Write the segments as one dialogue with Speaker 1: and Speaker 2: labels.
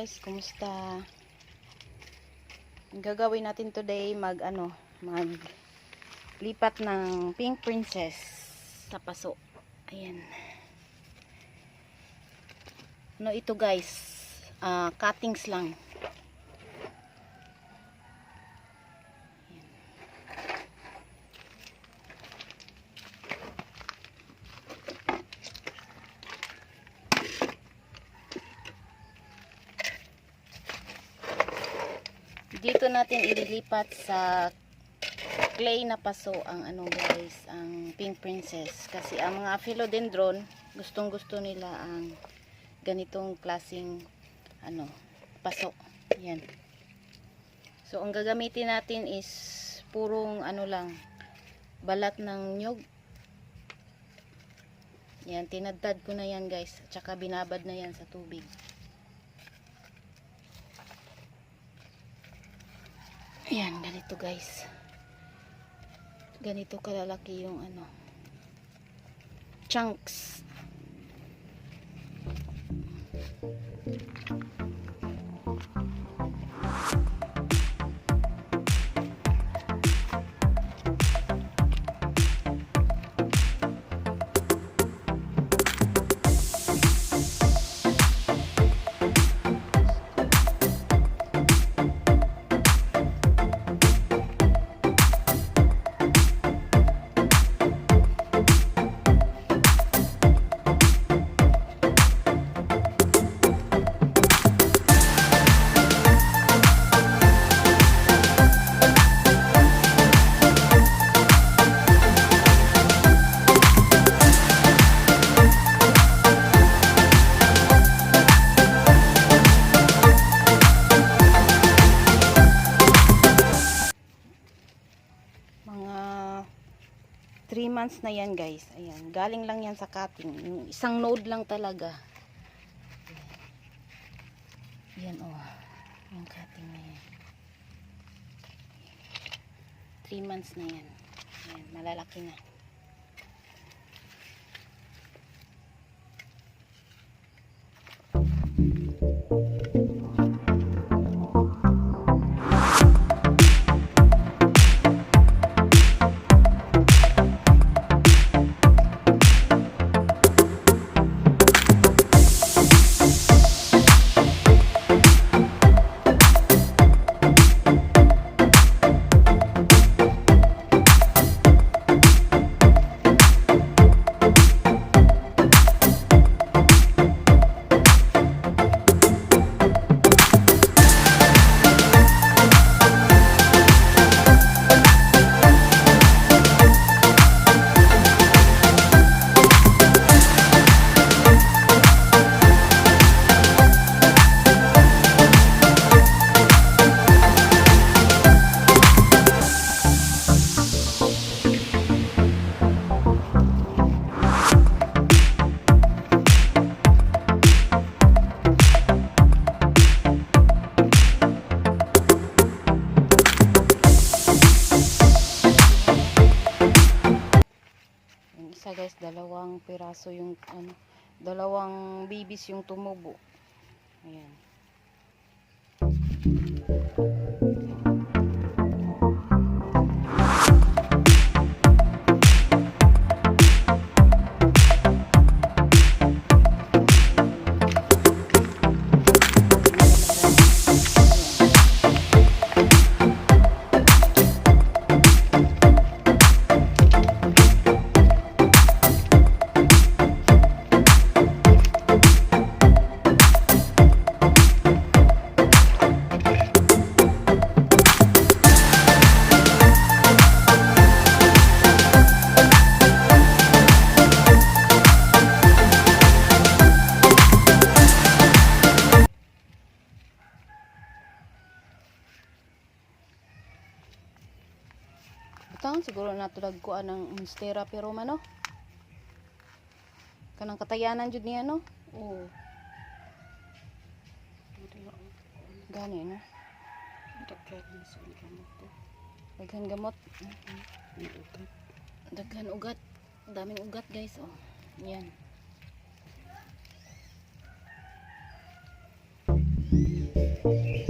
Speaker 1: Guys, kumusta? Ang gagawin natin today mag ano, mag lipat ng Pink Princess sa paso. Ayan. Ano ito guys? Ah, cuttings lang. Ayan. Natin ililipat sa clay na paso ang ano guys, ang Pink Princess. Kasi ang mga philodendron, gustong gusto nila ang ganitong klasing ano, paso. Yan. So, ang gagamitin natin is purong ano lang, balat ng nyug. Yan, tinadtad ko na yan guys. Tsaka binabad na yan sa tubig. Ayan, ganito guys. Ganito kalalaki yung ano. Chunks. Months na yan guys. Ayan, galing lang yan sa cutting. Yung isang node lang talaga. Ayan oh. Yung cutting na yan. 3 months na yan. Ayan, malalaki na. Babies yung tumubo. Ayan. Butang siguro natulag ko anang monstera pero mano. Kanang katayanan jud niya no. Oo. Gani na. Daghan gamot. Daghan ugat. Daming ugat guys oh. Yan. princess.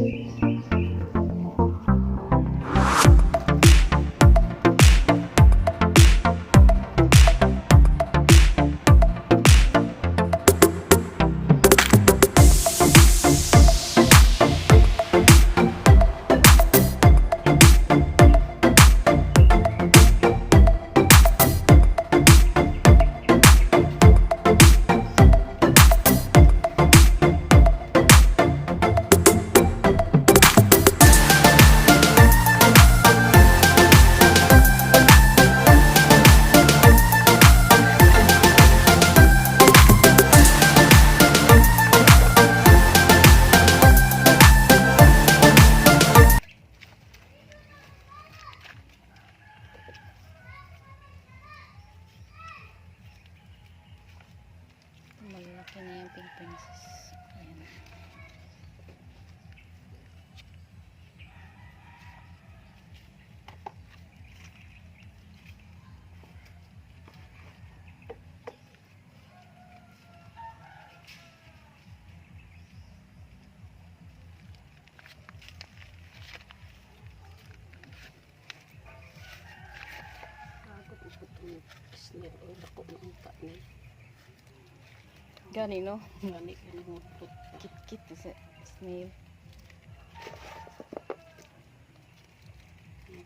Speaker 1: Gani no?
Speaker 2: Gani ng mutot pa.
Speaker 1: Kit-kit sa snail.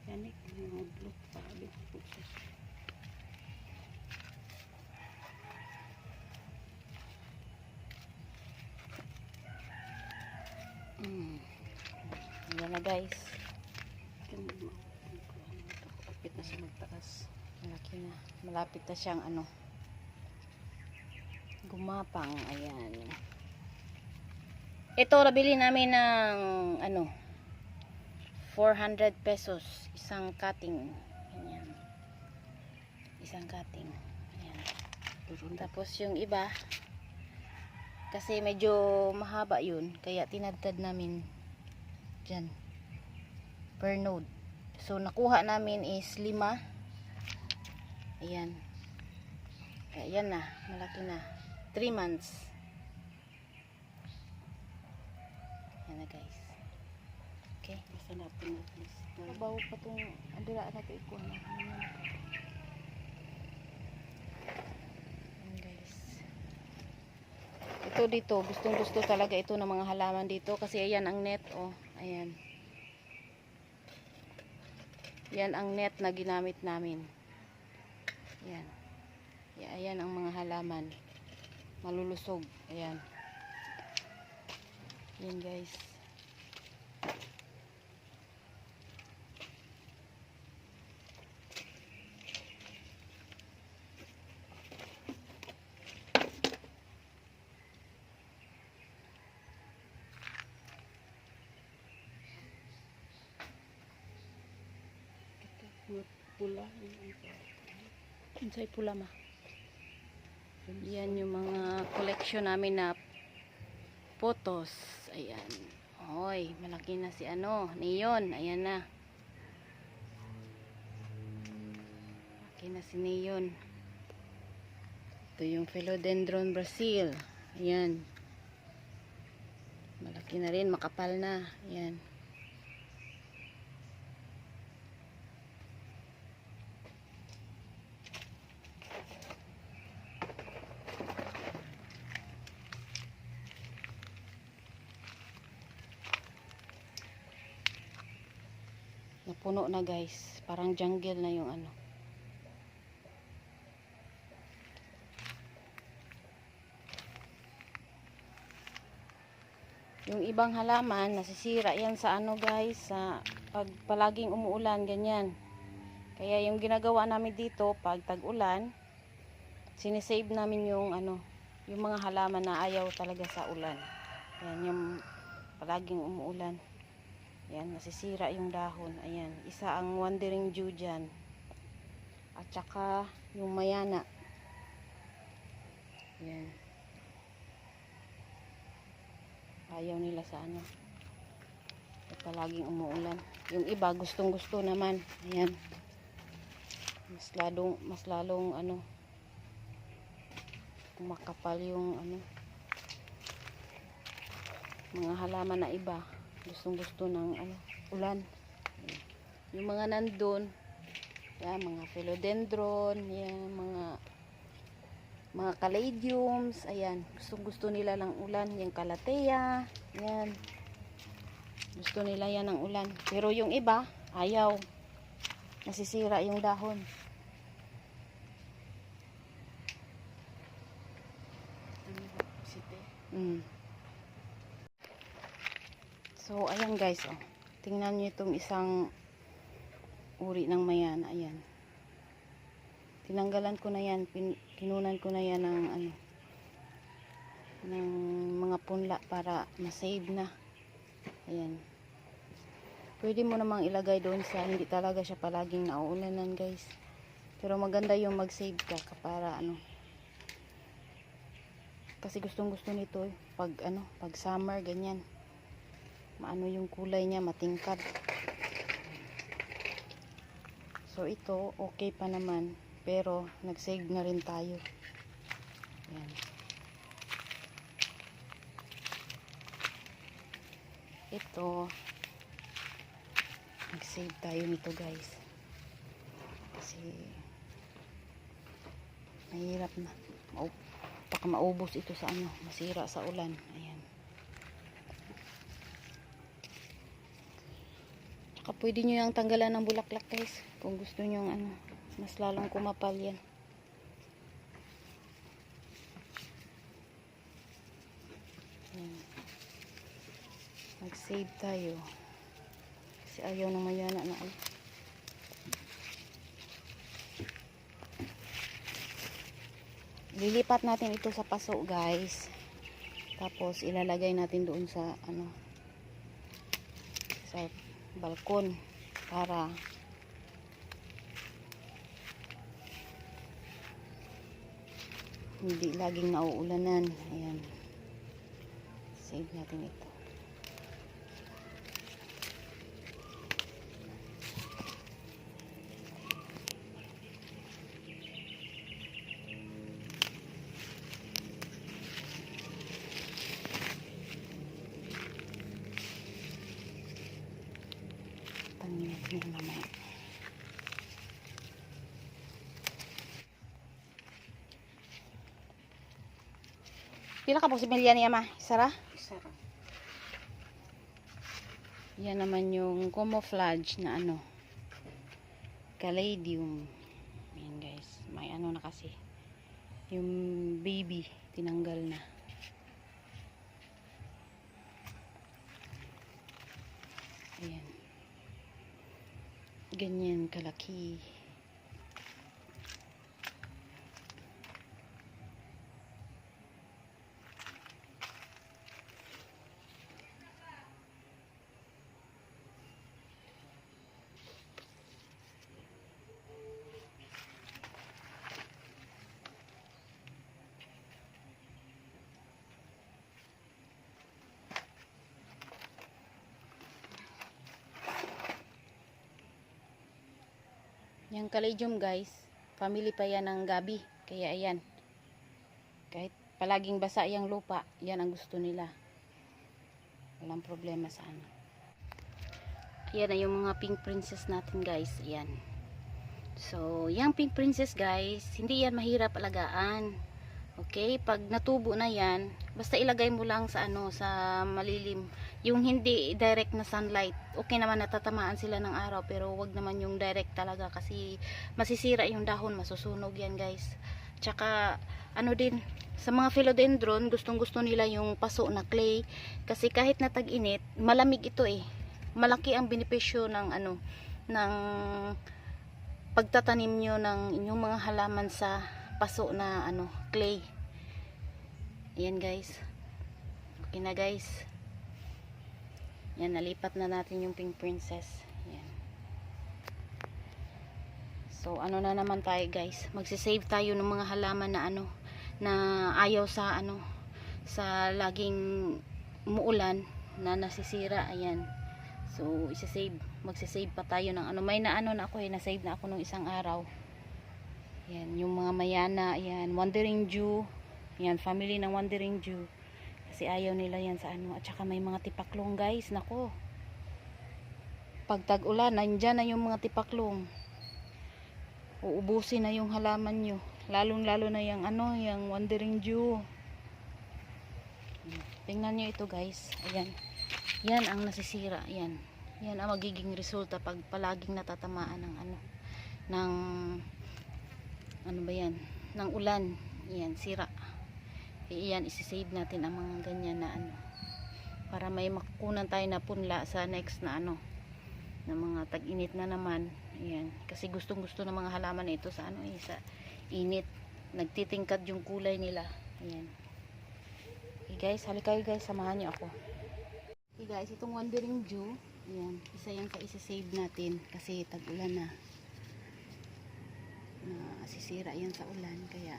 Speaker 2: Gani ka ng mutot pa. Agad ko siya.
Speaker 1: Mm. Ayan na guys.
Speaker 2: Mo. Kapit na siya magtaas.
Speaker 1: Malaki na. Malapit na siyang ano. Gumapang. Ayan. Ito, nabili namin ng ano 400 pesos. Isang cutting. Ayan. Isang cutting. Ayan. Tapos yung iba, kasi medyo mahaba yun. Kaya tinadtad namin dyan. Per node. So, nakuha namin is lima. Ayan. Kaya yan na. Malaki na. 3 months. Yan na guys. Okay.
Speaker 2: Basta natin at least.
Speaker 1: Mabaw pa itong andira na ito ikuha na. Yan guys. Ito dito, gustong gusto talaga ito ng mga halaman dito kasi ayan ang net oh. Ayan. Yan ang net na ginamit namin. Yan. Ya, ayan ang mga halaman. Malulusog. Ayan. Yan guys.
Speaker 2: Pu- Pula. yun ang
Speaker 1: Unsay pula ma? Yan yung mga collection namin na photos. Ayan. Hoy, malaki na si ano, Neon. Ayan na. Malaki na si Neon. Ito yung Philodendron Brazil. Ayan. Malaki na rin, makapal na. Ayan. Napuno na guys. Parang jungle na yung ano. Yung ibang halaman, nasisira yan sa ano guys, sa pag palaging umuulan, ganyan. Kaya yung ginagawa namin dito, pag tag-ulan, sinisave namin yung ano, yung mga halaman na ayaw talaga sa ulan. Yan, yung palaging umuulan. Ayan, nasisira yung dahon. Ayan, isa ang wandering Jew dyan. At saka yung mayana. Ayan. Ayaw nila sa ano. At palaging umuulan. Yung iba, gustong gusto naman. Ayan. Mas lalong, mas lalong ano, makapal yung ano, mga halaman na iba gustong gusto ng ano, ulan. Yung mga nandun yan, mga philodendron yan, mga mga caladiums ayan, gustong gusto nila ng ulan yung calathea yan. Gusto nila yan ng ulan. Pero yung iba, ayaw. Nasisira yung dahon.
Speaker 2: Ano.
Speaker 1: Mm. So, ayan guys, oh. Tingnan niyo itong isang uri ng mayana. Ayan. Tinanggalan ko na yan. Pin, kinunan ko na yan ng ano ng mga punla para masave na. Ayan. Pwede mo namang ilagay doon sa hindi talaga siya palaging nauulanan guys. Pero maganda yung mag-save ka para ano Kasi gustong gusto nito eh. Pag ano, pag summer, ganyan. Maano yung kulay niya, matingkad. So ito, okay pa naman. Pero, nag-save na rin tayo. Yan. Ito, nag-save tayo nito guys. Kasi, mahirap na. Mau baka maubos ito sa ano, masira sa ulan. Ayan. Tsaka pwede nyo yung tanggalan ng bulaklak guys. Kung gusto nyo ano, mas lalong kumapal yan. Ayan. Mag-save tayo. Kasi ayaw na mayana na ano. Lilipat natin ito sa paso guys. Tapos ilalagay natin doon sa ano sa balkon para hindi laging nauulanan. Ayan. Save natin ito. Yan mamaya. Pila ka po si Melia ni Ama? Sara?
Speaker 2: Sarap.
Speaker 1: Yan naman yung camouflage na ano. Caladium. Yan guys. May ano na kasi. Yung baby. Tinanggal na. Ayan. Ganyan kalaki. Yung caladium guys, family pa yan ng gabi. Kaya ayan. Kahit palaging basa yung lupa, yan ang gusto nila. Walang problema sa ano. Ayan na yung mga pink princess natin guys. Ayan. So, yung pink princess guys, hindi yan mahirap alagaan. Okay, pag natubo na yan, basta ilagay mo lang sa ano, sa malilim. Yung hindi direct na sunlight, okay naman natatamaan sila ng araw, pero wag naman yung direct talaga kasi masisira yung dahon, masusunog yan guys. Tsaka, ano din, sa mga philodendron, gustong gusto nila yung paso na clay. Kasi kahit na tag-init, malamig ito eh. Malaki ang benepisyo ng ano, ng pagtatanim nyo ng inyong mga halaman sa paso na ano, clay. Ayan guys. Okay na guys. Yan, nalipat na natin yung pink princess. Yan. So, ano na naman tayo guys. Magsisave tayo ng mga halaman na ano, na ayaw sa ano, sa laging muulan na nasisira. Ayan. So, isa-save. Magsisave pa tayo ng ano. May na ano na ako eh. Na-save na ako nung isang araw. Yan, yung mga mayana, yan, wandering Jew. Yan, family ng wandering Jew. Kasi ayaw nila yan sa ano. At saka may mga tipaklong guys, nako. Pag tag-ulan, nandyan na yung mga tipaklong. Uubusin na yung halaman nyo. Lalong lalo na yung ano, yung wandering Jew. Tingnan nyo ito guys. Ayan. Yan ang nasisira. Yan. Yan ang magiging resulta pag palaging natatamaan ng ano, ng ano ba yan? Ng ulan. Yan sira. E, yan isisave natin ang mga ganyan na ano. Para may makukunan tayo na punla sa next na ano na mga tag-init na naman. Yan. Kasi gustong gusto ng mga halaman ito sa ano eh, sa init. Nagtitingkad yung kulay nila. Ayan okay guys halika kayo guys samahan niyo ako. Okay guys itong wandering Jew ayan isa yan sa isisave natin kasi tag-ulan na na sisira yan sa ulan kaya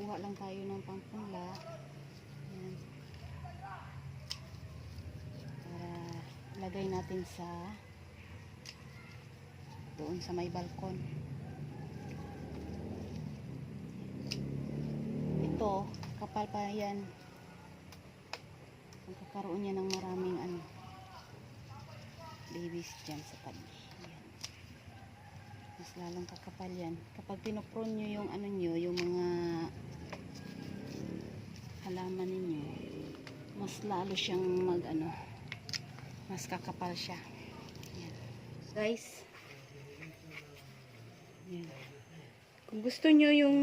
Speaker 1: kuha lang tayo ng pangpula. Yan. Para lagay natin sa doon sa may balkon. Ito, kapal pa yan. Magkakaroon niya ng maraming ano, babies dyan sa tabi. Mas lalong kakapal yan. Kapag pinupron nyo yung ano nyo, yung mga halaman ninyo, mas lalo siyang mag ano, mas kakapal siya. Yan. Guys, yan. Kung gusto nyo yung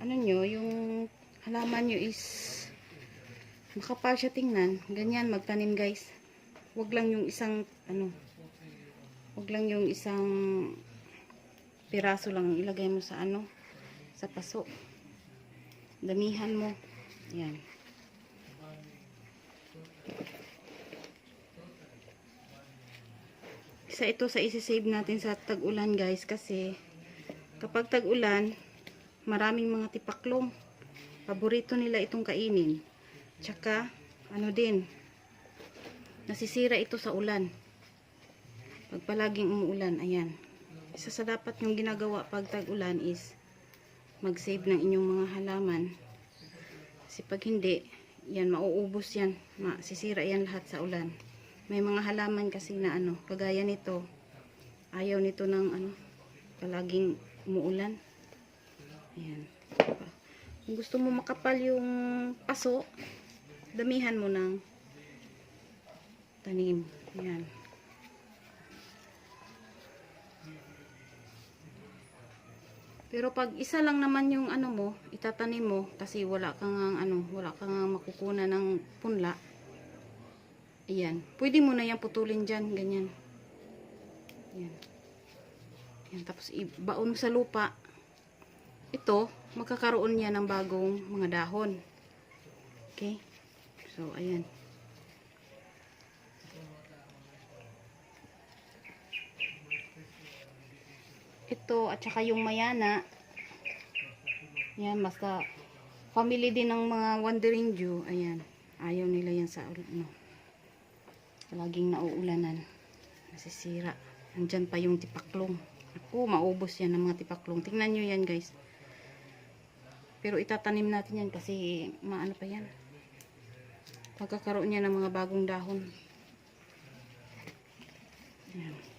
Speaker 1: ano nyo, yung halaman nyo is makapal siya tingnan, ganyan magtanim guys. Huwag lang yung isang ano, huwag lang yung isang piraso lang ilagay mo sa ano, sa paso. Damihan mo. Yan. Isa ito sa isi-save natin sa tag-ulan guys kasi kapag tag-ulan maraming mga tipaklong. Paborito nila itong kainin. Tsaka, ano din, nasisira ito sa ulan. Pag palaging umuulan, ayan. Isa sa dapat yung ginagawa pag tag-ulan is mag-save ng inyong mga halaman. Kasi pag hindi, yan, mauubos yan. Masisira yan lahat sa ulan. May mga halaman kasi na ano, kagaya nito, ayaw nito ng ano, palaging umuulan. Ayan. Kung gusto mo makapal yung paso, damihan mo ng tanim. Ayan. Pero pag isa lang naman yung ano mo, itatanim mo kasi wala kang ano, wala kang makukunan ng punla. Ayan. Pwede mo na yan putulin diyan, ganyan. Ayan. Ayan. Tapos ibaon sa lupa. Ito, magkakaroon niya ng bagong mga dahon. Okay? So, ayan. Ito, at saka yung mayana. Yan, basta family din ng mga wandering Jew. Ayan. Ayaw nila yan sa ano. Laging nauulanan. Nasisira. Nandyan pa yung tipaklong. Ako, maubos yan ng mga tipaklong. Tingnan nyo yan, guys. Pero itatanim natin yan kasi maano pa yan. Pagkakaroon niya ng mga bagong dahon. Ayan.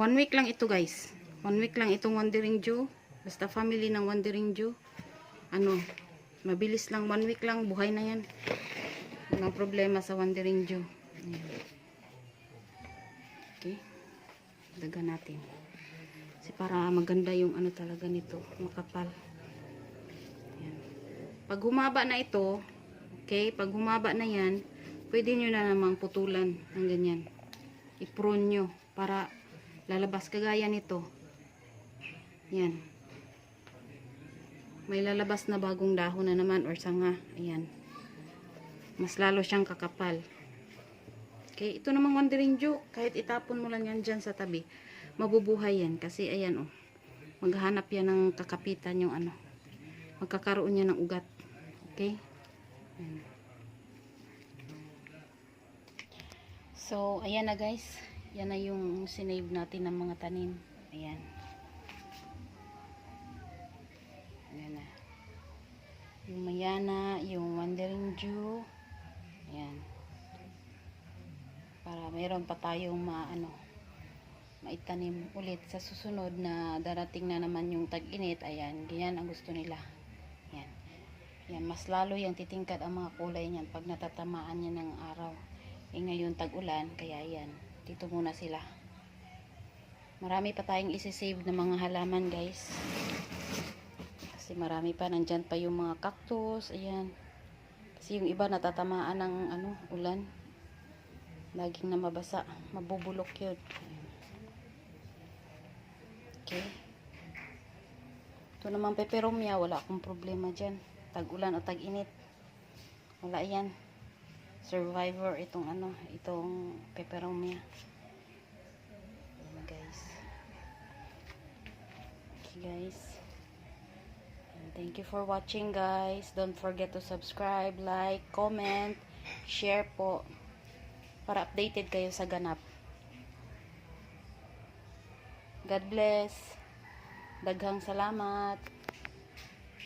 Speaker 1: One week lang ito guys. One week lang itong Wandering Jew. Basta family ng Wandering Jew. Ano, mabilis lang. One week lang, buhay na yan. Walang problema sa Wandering Jew. Okay. Dagan natin. Kasi para maganda yung ano talaga nito. Makapal. Ayan. Pag humaba na ito, okay, pag humaba na yan, pwede nyo na namang putulan ng ganyan. I-prune nyo para lalabas kagaya nito. Yan. May lalabas na bagong dahon na naman or sanga. Ayan. Mas lalo siyang kakapal. Okay, ito namang wandering Jew. Kahit itapon mo lang yan dyan sa tabi, mabubuhay yan. Kasi ayan oh, maghanap yan ng kakapitan yung ano. Magkakaroon niya ng ugat. Okay? Ayan. So, ayan na guys. Yan na yung sinave natin ng mga tanim. Ayan. Ayan na. Yung mayana, yung wandering Jew. Ayan. Para mayroon pa tayong maano maitanim ulit sa susunod na darating na naman yung tag-init. Ayan. Ganyan ang gusto nila. Ayan. Yan, mas lalo yung titingkad ang mga kulay niyan pag natatamaan niya ng araw. Eh ngayon tag-ulan, kaya yan. Dito muna sila. Marami pa tayong isi-save na mga halaman, guys. Kasi marami pa nandyan pa yung mga cactus, ayan. Kasi yung iba natatamaan ng ano, ulan. Laging na mabasa, mabubulok 'yun. Okay. Ito naman peperomia, wala akong problema dyan. Tag-ulan o tag-init. Wala yan. Survivor itong ano, itong peperomia. Ayan guys. guys. And thank you for watching guys. Don't forget to subscribe, like, comment, share po para updated kayo sa ganap. God bless. Daghang salamat.